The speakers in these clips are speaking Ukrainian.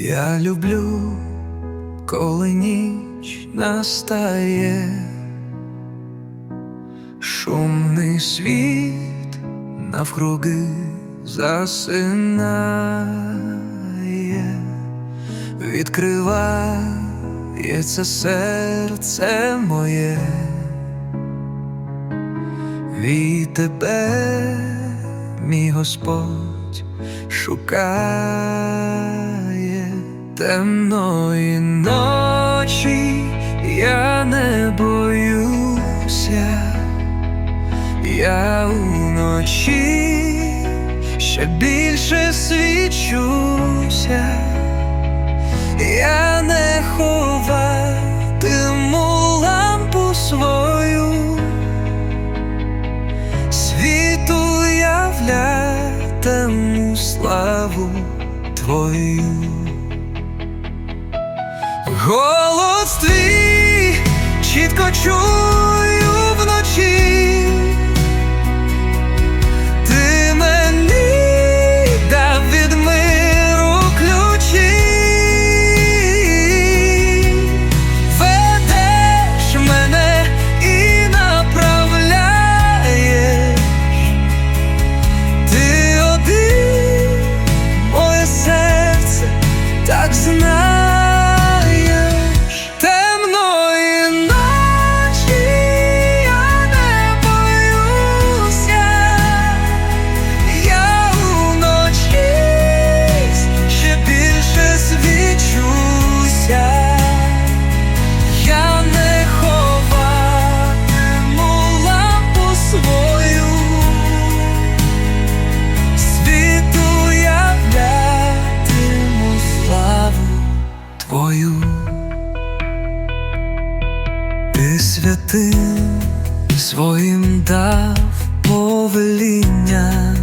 Я люблю, коли ніч настає, шумний світ навкруги засинає, відкривається серце моє, від тебе, мій Господь, шукає темної ночі, я не боюся, я уночі ще більше свічуся, я не ховатиму лампу свою. Світу являтиму славу Твою. Голос твій чітко чую Твою. Ти святим своїм дав повеління,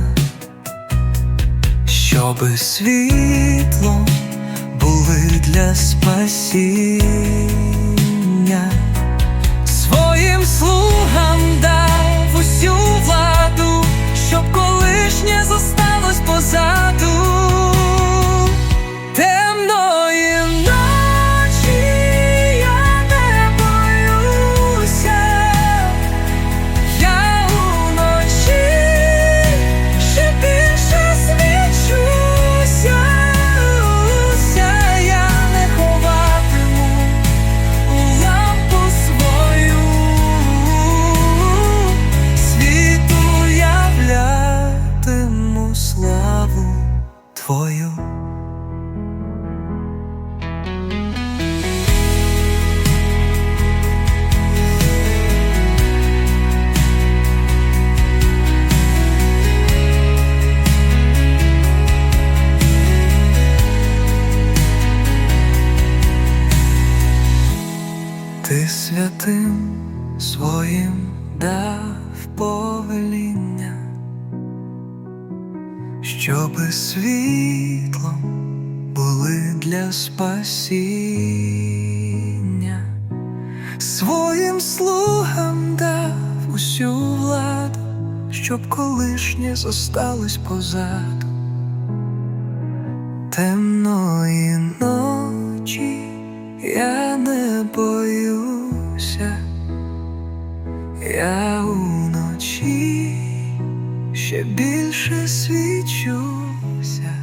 щоби світло були для спасіння. Ти святим своїм дав повеління, щоби світлом були для спасіння, своїм слугам дав усю владу, щоб колишнє зосталось позаду. Темної ночі я не боюся, я уночі ще більше свічуся.